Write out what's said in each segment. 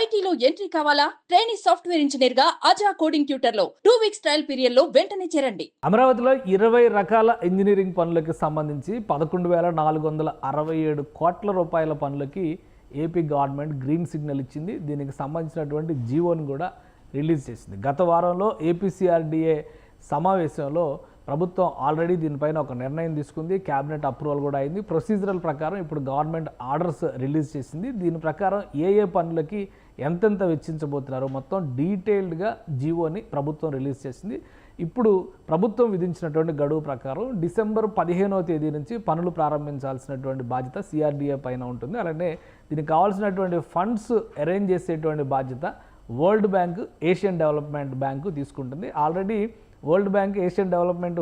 ఐటీలో ఎంట్రీ కావాలా? Training software ఇంజనీర్గా అజా కోడింగ్ ట్యూటర్లో టూ వీక్స్ ట్రయల్ పీరియడ్లో వెంటనే చేరండి. అమరావతిలో ఇరవై రకాల ఇంజనీరింగ్ పనులకి సంబంధించి పదకొండు వేల నాలుగు వందల అరవై ఏడు కోట్ల రూపాయల పనులకి ఏపీ గవర్నమెంట్ గ్రీన్ సిగ్నల్ ఇచ్చింది. దీనికి సంబంధించినటువంటి జీవోని కూడా రిలీజ్ చేసింది. గత వారంలో ఏపీసీఆర్డీఏ సమావేశంలో ప్రభుత్వం ఆల్రెడీ దీనిపైన ఒక నిర్ణయం తీసుకుంది. క్యాబినెట్ అప్రూవల్ కూడా అయింది. ప్రొసీజరల్ ప్రకారం ఇప్పుడు గవర్నమెంట్ ఆర్డర్స్ రిలీజ్ చేసింది. దీని ప్రకారం ఏ ఏ పనులకి ఎంతెంత వెచ్చించబోతున్నారో మొత్తం డీటెయిల్డ్గా జీవోని ప్రభుత్వం రిలీజ్ చేసింది. ఇప్పుడు ప్రభుత్వం విధించినటువంటి గడువు ప్రకారం డిసెంబర్ పదిహేనవ తేదీ నుంచి పనులు ప్రారంభించాల్సినటువంటి బాధ్యత సిఆర్డీఏ పైన ఉంటుంది. అలానే దీనికి కావాల్సినటువంటి ఫండ్స్ అరేంజ్ చేసేటువంటి బాధ్యత World Bank Asian Development Bank తీసుకుంటుంది. Already World Bank Asian Development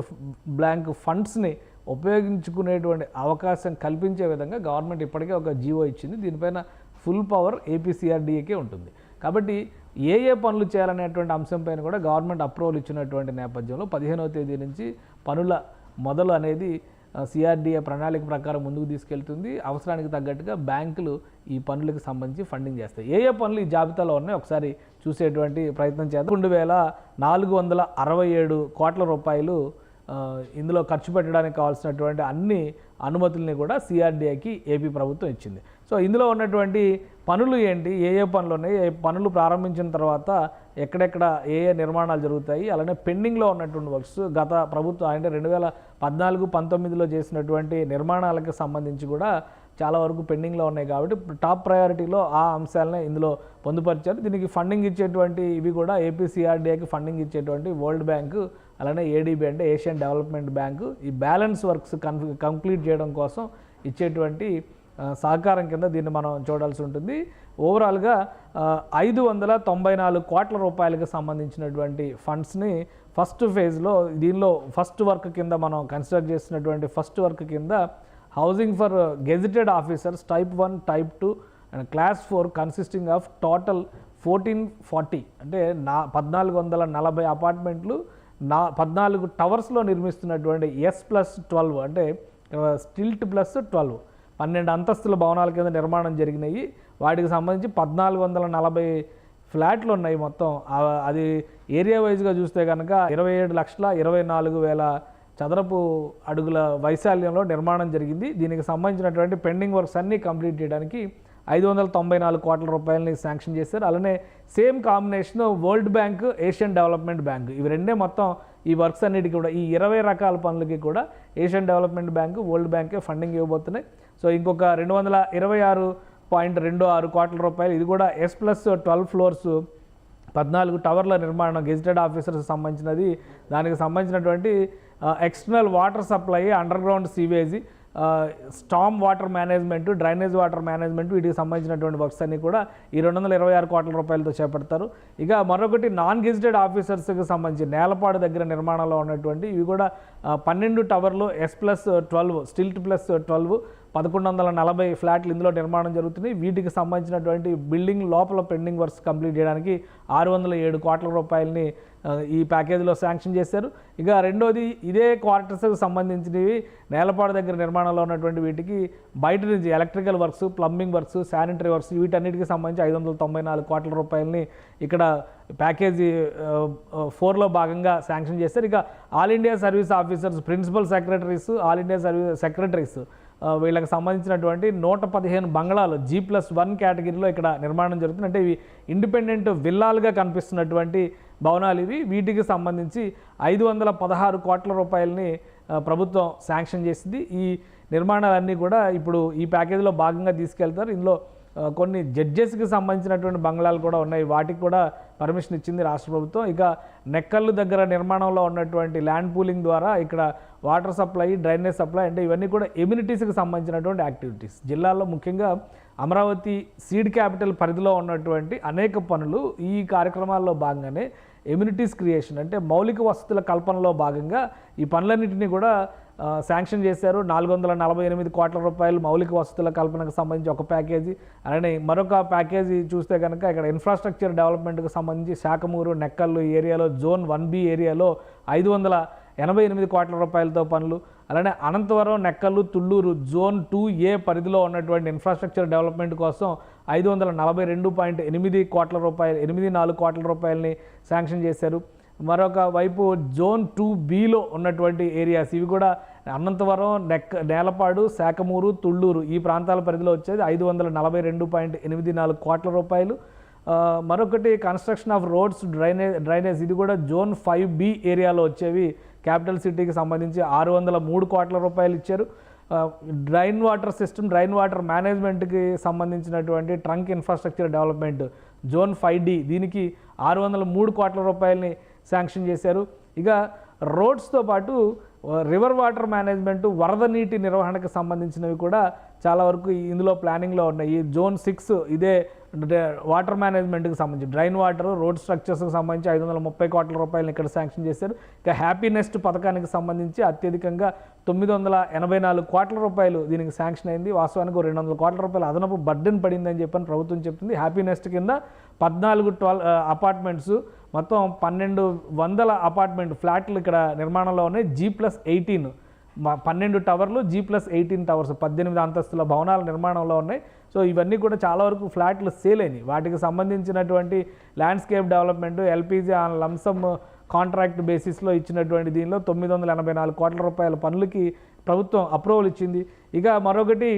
Bank ఫండ్స్ని ఉపయోగించుకునేటువంటి అవకాశం కల్పించే విధంగా గవర్నమెంట్ ఇప్పటికే ఒక జీవో ఇచ్చింది. దీనిపైన ఫుల్ పవర్ ఏపీసీఆర్డీఏకే ఉంటుంది. కాబట్టి ఏ ఏ పనులు చేయాలనేటువంటి అంశంపైన కూడా గవర్నమెంట్ అప్రూవల్ ఇచ్చినటువంటి నేపథ్యంలో పదిహేనవ తేదీ నుంచి పనుల మొదలు అనేది సిఆర్డీఏ ప్రణాళిక ప్రకారం ముందుకు తీసుకెళ్తుంది. అవసరానికి తగ్గట్టుగా బ్యాంకులు ఈ పనులకు సంబంధించి ఫండింగ్ చేస్తాయి. ఏ ఏ పనులు ఈ జాబితాలో ఉన్నాయో ఒకసారి చూసేటువంటి ప్రయత్నం చేద్దాం. రెండు వేల నాలుగు వందల అరవై ఏడు కోట్ల రూపాయలు ఇందులో ఖర్చు పెట్టడానికి కావాల్సినటువంటి అన్ని అనుమతుల్ని కూడా సిఆర్డీఏకి ఏపీ ప్రభుత్వం ఇచ్చింది. సో ఇందులో ఉన్నటువంటి పనులు ఏంటి? ఏ ఏ పనులు ఉన్నాయి? ఏ పనులు ప్రారంభించిన తర్వాత ఎక్కడెక్కడ ఏ ఏ నిర్మాణాలు జరుగుతాయి? అలానే పెండింగ్లో ఉన్నటువంటి వర్క్స్ గత ప్రభుత్వం అంటే రెండు వేల పద్నాలుగు పంతొమ్మిదిలో చేసినటువంటి నిర్మాణాలకు సంబంధించి కూడా చాలా వరకు పెండింగ్లో ఉన్నాయి కాబట్టి టాప్ ప్రయారిటీలో ఆ అంశాలనే ఇందులో పొందుపరిచారు. దీనికి ఫండింగ్ ఇచ్చేటువంటి ఇవి కూడా ఏపీసీఆర్డీఏకి ఫండింగ్ ఇచ్చేటువంటి వరల్డ్ బ్యాంకు అలానే ఏడీబీ అంటే ఏషియన్ డెవలప్మెంట్ బ్యాంకు ఈ బ్యాలెన్స్ వర్క్స్ కన్ కంప్లీట్ చేయడం కోసం ఇచ్చేటువంటి సహకారం కింద దీన్ని మనం చూడాల్సి ఉంటుంది. ఓవరాల్గా ఐదు వందల తొంభై నాలుగు కోట్ల రూపాయలకు సంబంధించినటువంటి ఫండ్స్ని ఫస్ట్ ఫేజ్లో దీనిలో ఫస్ట్ వర్క్ కింద మనం కన్సిడర్ చేసినటువంటి ఫస్ట్ వర్క్ కింద housing for gazetted officers type one type two and class four consisting of total fourteen forty అంటే నా పద్నాలుగు వందల నలభై అపార్ట్మెంట్లు నా పద్నాలుగు టవర్స్లో నిర్మిస్తున్నటువంటి ఎస్ ప్లస్ ట్వెల్వ్ అంటే స్టిల్ట్ ప్లస్ ట్వెల్వ్ పన్నెండు అంతస్తుల భవనాల కింద నిర్మాణం జరిగినాయి. వాటికి సంబంధించి పద్నాలుగు వందల నలభై ఫ్లాట్లు ఉన్నాయి మొత్తం. అది ఏరియా వైజ్గా చూస్తే కనుక ఇరవై ఏడు లక్షల ఇరవై నాలుగు వేల చదరపు అడుగుల వైశాల్యంలో నిర్మాణం జరిగింది. దీనికి సంబంధించినటువంటి పెండింగ్ వర్క్స్ అన్నీ కంప్లీట్ చేయడానికి ఐదు వందల తొంభై నాలుగు కోట్ల రూపాయలని శాంక్షన్ చేశారు. అలానే same combination World Bank Asian Development Bank. ఇవి రెండే మొత్తం ఈ వర్క్స్ అన్నిటికీ కూడా ఈ ఇరవై రకాల పనులకి కూడా ఏషియన్ డెవలప్మెంట్ బ్యాంకు వరల్డ్ బ్యాంకే ఫండింగ్ ఇవ్వబోతున్నాయి. సో ఇంకొక రెండు వందల ఇరవై ఆరు పాయింట్ రెండు ఆరు కోట్ల రూపాయలు. ఇది కూడా ఎస్ ప్లస్ ట్వెల్వ్ ఫ్లోర్స్ పద్నాలుగు టవర్ల నిర్మాణం గెజిటెడ్ ఆఫీసర్స్ సంబంధించినది. దానికి సంబంధించినటువంటి external water supply underground sewage storm water management drainage water management వీటికి సంబంధించినటువంటి వర్క్స్ అన్ని కూడా ఈ రెండు వందల ఇరవై ఆరు కోట్ల రూపాయలతో చేపడతారు. ఇక మరొకటి నాన్ గెజిటెడ్ ఆఫీసర్స్కి సంబంధించి నేలపాడు దగ్గర నిర్మాణంలో ఉన్నటువంటి ఇవి కూడా పన్నెండు టవర్లు S plus twelve stilt plus twelve పదకొండు వందల నలభై ఫ్లాట్లు ఇందులో నిర్మాణం జరుగుతున్నాయి వీటికి సంబంధించినటువంటి బిల్డింగ్ లోపల పెండింగ్ వర్క్స్ కంప్లీట్ చేయడానికి ఆరు వందల ఏడు కోట్ల రూపాయలని ఈ ప్యాకేజీలో శాంక్షన్ చేశారు. ఇక రెండోది ఇదే క్వార్టర్స్కి సంబంధించినవి నేలపాడు దగ్గర నిర్మాణంలో ఉన్నటువంటి వీటికి బయట నుంచి electrical works plumbing works sanitary works వీటన్నిటికి సంబంధించి ఐదు వందల తొంభై నాలుగు కోట్ల రూపాయలని ఇక్కడ ప్యాకేజీ ఫోర్లో భాగంగా శాంక్షన్ చేశారు. ఇక all India service officers principal secretaries all India service secretaries వీళ్ళకి సంబంధించినటువంటి నూట పదిహేను బంగ్లాలు జీ ప్లస్ వన్ కేటగిరీలో ఇక్కడ నిర్మాణం జరుగుతుంది. అంటే ఇవి ఇండిపెండెంట్ విల్లాలుగా కనిపిస్తున్నటువంటి భవనాలు ఇవి. వీటికి సంబంధించి ఐదు వందల పదహారు కోట్ల రూపాయలని ప్రభుత్వం శాంక్షన్ చేసింది. ఈ నిర్మాణాలన్నీ కూడా ఇప్పుడు ఈ ప్యాకేజీలో భాగంగా తీసుకెళ్తారు. ఇందులో కొన్ని జడ్జెస్కి సంబంధించినటువంటి బంగ్లాలు కూడా ఉన్నాయి. వాటికి కూడా పర్మిషన్ ఇచ్చింది రాష్ట్ర ప్రభుత్వం. ఇక నెక్కల్లు దగ్గర నిర్మాణంలో ఉన్నటువంటి ల్యాండ్ పూలింగ్ ద్వారా ఇక్కడ వాటర్ సప్లై డ్రైనేజ్ సప్లై అంటే ఇవన్నీ కూడా ఎమ్యూనిటీస్కి సంబంధించినటువంటి యాక్టివిటీస్. జిల్లాలో ముఖ్యంగా అమరావతి సీడ్ క్యాపిటల్ పరిధిలో ఉన్నటువంటి అనేక పనులు ఈ కార్యక్రమాల్లో భాగంగానే ఎమ్యూనిటీస్ క్రియేషన్ అంటే మౌలిక వసతుల కల్పనలో భాగంగా ఈ పనులన్నింటినీ కూడా శాంక్షన్ చేశారు. నాలుగు వందల నలభై ఎనిమిది కోట్ల రూపాయలు మౌలిక వసతుల కల్పనకు సంబంధించి ఒక ప్యాకేజీ. అలానే మరొక ప్యాకేజీ చూస్తే కనుక ఇక్కడ ఇన్ఫ్రాస్ట్రక్చర్ డెవలప్మెంట్కి సంబంధించి శాఖమూరు నెక్కల్లు ఏరియాలో జోన్ వన్ బి ఏరియాలో ఐదు వందల ఎనభై ఎనిమిది కోట్ల రూపాయలతో పనులు అలానే Anantavaram Nekkallu Thullur zone two A పరిధిలో ఉన్నటువంటి ఇన్ఫ్రాస్ట్రక్చర్ డెవలప్మెంట్ కోసం ఐదు వందల నలభై రెండు పాయింట్ ఎనిమిది కోట్ల రూపాయలు ఎనిమిది నాలుగు కోట్ల రూపాయలని శాంక్షన్ చేశారు. మరొక వైపు జోన్ టూ బిలో ఉన్నటువంటి ఏరియాస్ ఇవి కూడా అనంతవరం నెక్క నేలపాడు శాఖమూరు తుళ్ళూరు ఈ ప్రాంతాల పరిధిలో వచ్చేది ఐదు వందల నలభై రెండు పాయింట్ ఎనిమిది నాలుగు కోట్ల రూపాయలు. మరొకటి construction of roads drainage drainage ఇది కూడా జోన్ ఫైవ్ బి ఏరియాలో వచ్చేవి. క్యాపిటల్ సిటీకి సంబంధించి ఆరు వందల మూడు కోట్ల రూపాయలు ఇచ్చారు. Drain water system drain water మేనేజ్మెంట్కి సంబంధించినటువంటి trunk infrastructure development zone five D దీనికి ఆరు వందల మూడు కోట్ల రూపాయలని శాంక్షన్ చేశారు. ఇక రోడ్స్తో పాటు రివర్ వాటర్ మేనేజ్మెంట్ వరద నీటి నిర్వహణకు సంబంధించినవి కూడా చాలా వరకు ఇందులో ప్లానింగ్లో ఉన్నాయి. ఈ జోన్ సిక్స్ ఇదే వాటర్ మేనేజ్మెంట్కి సంబంధించి డ్రైన్ వాటర్ రోడ్ స్ట్రక్చర్స్కి సంబంధించి ఐదు వందల ముప్పై కోట్ల రూపాయలను ఇక్కడ శాంక్షన్ చేశారు. ఇక హ్యాపీ నెస్ట్ పథకానికి సంబంధించి అత్యధికంగా తొమ్మిది వందల ఎనభై నాలుగు కోట్ల రూపాయలు దీనికి శాంక్షన్ అయింది. వాస్తవానికి రెండు వందల కోట్ల రూపాయలు అదనపు బర్డెన్ పడిందని చెప్పని ప్రభుత్వం చెప్తుంది. హ్యాపీ నెస్ట్ కింద పద్నాలుగు ట్వెల్వ్ అపార్ట్మెంట్స్ మొత్తం పన్నెండు వందల అపార్ట్మెంట్ ఫ్లాట్లు ఇక్కడ నిర్మాణంలో ఉన్నాయి. జీ ప్లస్ ఎయిటీన్ పన్నెండు టవర్లు జీ ప్లస్ ఎయిటీన్ టవర్స్ పద్దెనిమిది అంతస్తుల భవనాల నిర్మాణంలో ఉన్నాయి. సో ఇవన్నీ కూడా చాలా వరకు ఫ్లాట్లు సేల్ అయినాయి. వాటికి సంబంధించినటువంటి landscape development LPG lump sum contract బేసిస్లో ఇచ్చినటువంటి దీనిలో తొమ్మిది వందల ఎనభై నాలుగు కోట్ల రూపాయల పనులకి ప్రభుత్వం అప్రూవల్ ఇచ్చింది. ఇక మరొకటి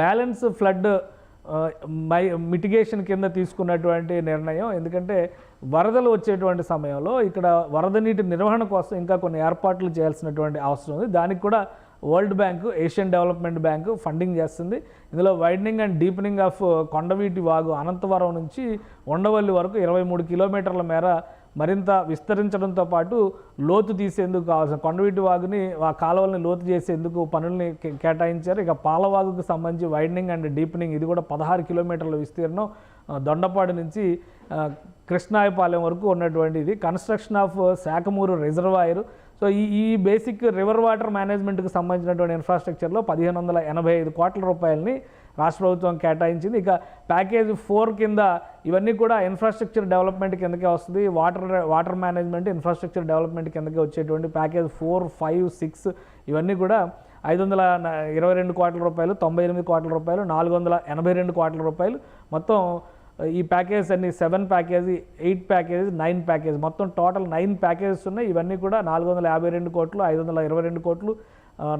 బ్యాలెన్స్ ఫ్లడ్ మై మిటిగేషన్ కింద తీసుకున్నటువంటి నిర్ణయం. ఎందుకంటే వరదలు వచ్చేటువంటి సమయంలో ఇక్కడ వరద నీటి నిర్వహణ కోసం ఇంకా కొన్ని ఏర్పాట్లు చేయాల్సినటువంటి అవసరం ఉంది. దానికి కూడా World Bank Asian Development Bank funding చేస్తుంది. ఇందులో widening and deepening of Kondaveeti వాగు అనంతవరం నుంచి ఉండవల్లి వరకు ఇరవై మూడు కిలోమీటర్ల మేర మరింత విస్తరించడంతో పాటు లోతు తీసేందుకు కావాల్సిన కొండవీటి వాగుని ఆ కాలువల్ని లోతు చేసేందుకు పనుల్ని కేటాయించారు. ఇక పాలవాగుకు సంబంధించి వైడనింగ్ అండ్ డీపెనింగ్ ఇది కూడా పదహారు కిలోమీటర్ల విస్తీర్ణం దొండపాడు నుంచి కృష్ణాయపాలెం వరకు ఉన్నటువంటి ఇది. Construction of uh, Sakhamuru reservoir so ఈ ఈ బేసిక్ రివర్ వాటర్ మేనేజ్మెంట్కి సంబంధించినటువంటి ఇన్ఫ్రాస్ట్రక్చర్లో పదిహేను వందల ఎనభై ఐదు కోట్ల రూపాయలని రాష్ట్ర ప్రభుత్వం కేటాయించింది. ఇక ప్యాకేజ్ ఫోర్ కింద ఇవన్నీ కూడా ఇన్ఫ్రాస్ట్రక్చర్ డెవలప్మెంట్ కిందకే వస్తుంది. Water water management infrastructure development కిందకే వచ్చేటువంటి ప్యాకేజ్ ఫోర్ ఫైవ్ సిక్స్ ఇవన్నీ కూడా ఐదు వందల ఇరవై రెండు కోట్ల రూపాయలు తొంభై ఎనిమిది కోట్ల రూపాయలు నాలుగు వందల ఎనభై రెండు కోట్ల రూపాయలు. మొత్తం ఈ ప్యాకేజ్ అన్ని seven package eight package nine package. మొత్తం టోటల్ నైన్ ప్యాకేజెస్ ఉన్నాయి. ఇవన్నీ కూడా నాలుగు వందల యాభై రెండు కోట్లు ఐదు వందల ఇరవై రెండు కోట్లు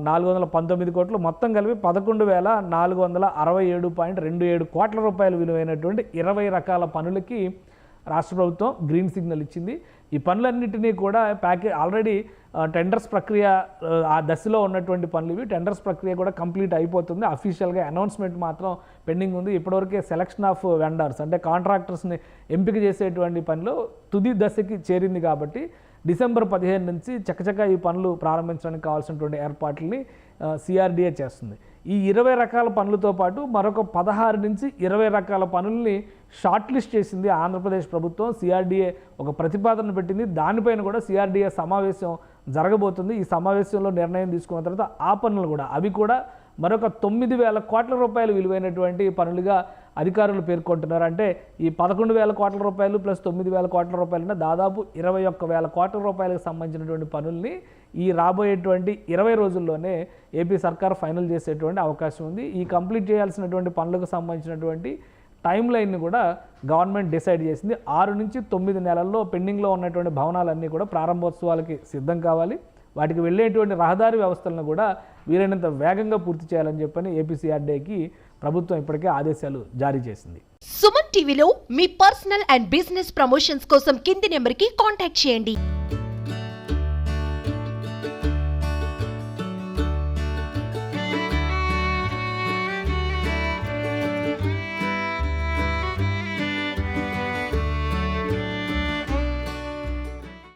నాలుగు వందల పంతొమ్మిది కోట్లు మొత్తం కలిపి పదకొండు వేల నాలుగు వందల అరవై ఏడు పాయింట్ రెండు ఏడు కోట్ల రూపాయలు విలువైనటువంటి ఇరవై రకాల పనులకి రాష్ట్ర ప్రభుత్వం గ్రీన్ సిగ్నల్ ఇచ్చింది. ఈ పనులన్నింటినీ కూడా ప్యాకే ఆల్రెడీ టెండర్స్ ప్రక్రియ ఆ, ఆ దశలో ఉన్నటువంటి పనులు ఇవి. టెండర్స్ ప్రక్రియ కూడా కంప్లీట్ అయిపోతుంది. అఫీషియల్గా అనౌన్స్మెంట్ మాత్రం పెండింగ్ ఉంది. ఇప్పటివరకే సెలక్షన్ ఆఫ్ వెండర్స్ అంటే కాంట్రాక్టర్స్ని ఎంపిక చేసేటువంటి పనిలో తుది దశకి చేరింది కాబట్టి డిసెంబర్ పదిహేను నుంచి చకచక ఈ పనులు ప్రారంభించడానికి కావాల్సినటువంటి ఏర్పాట్లని సిఆర్డీఏ చేస్తుంది. ఈ ఇరవై రకాల పనులతో పాటు మరొక పదహారు నుంచి ఇరవై రకాల పనుల్ని షార్ట్ లిస్ట్ చేసింది ఆంధ్రప్రదేశ్ ప్రభుత్వం. సిఆర్డీఏ ఒక ప్రతిపాదన పెట్టింది. దానిపైన కూడా సిఆర్డీఏ సమావేశం జరగబోతుంది. ఈ సమావేశంలో నిర్ణయం తీసుకున్న తర్వాత ఆ పనులు కూడా అవి కూడా మరొక తొమ్మిది వేల కోట్ల రూపాయలు విలువైనటువంటి పనులుగా అధికారులు పేర్కొంటున్నారు. అంటే ఈ పదకొండు వేల కోట్ల రూపాయలు ప్లస్ తొమ్మిది వేల కోట్ల రూపాయలు అంటే దాదాపు ఇరవై ఒక్క వేల కోట్ల రూపాయలకు సంబంధించినటువంటి పనుల్ని ఈ రాబోయేటువంటి ఇరవై రోజుల్లోనే ఏపీ సర్కార్ ఫైనల్ చేసేటువంటి అవకాశం ఉంది. ఈ కంప్లీట్ చేయాల్సినటువంటి పనులకు సంబంధించినటువంటి టైం లైన్ని కూడా గవర్నమెంట్ డిసైడ్ చేసింది. ఆరు నుంచి తొమ్మిది నెలల్లో పెండింగ్లో ఉన్నటువంటి భవనాలన్నీ కూడా ప్రారంభోత్సవాలకి సిద్ధం కావాలి. వాటికి వెళ్ళేటువంటి రహదారి వ్యవస్థలను కూడా వీలైనంత వేగంగా పూర్తి చేయాలని చెప్పని ఏపీసీఆర్డీకి ప్రభుత్వం ఇప్పటికే ఆదేశాలు జారీ చేసింది. సుమన్ టీవీలో మీ పర్సనల్ అండ్ బిజినెస్ ప్రమోషన్స్ కోసం కింది నెంబర్కి కాంటాక్ట్ చేయండి.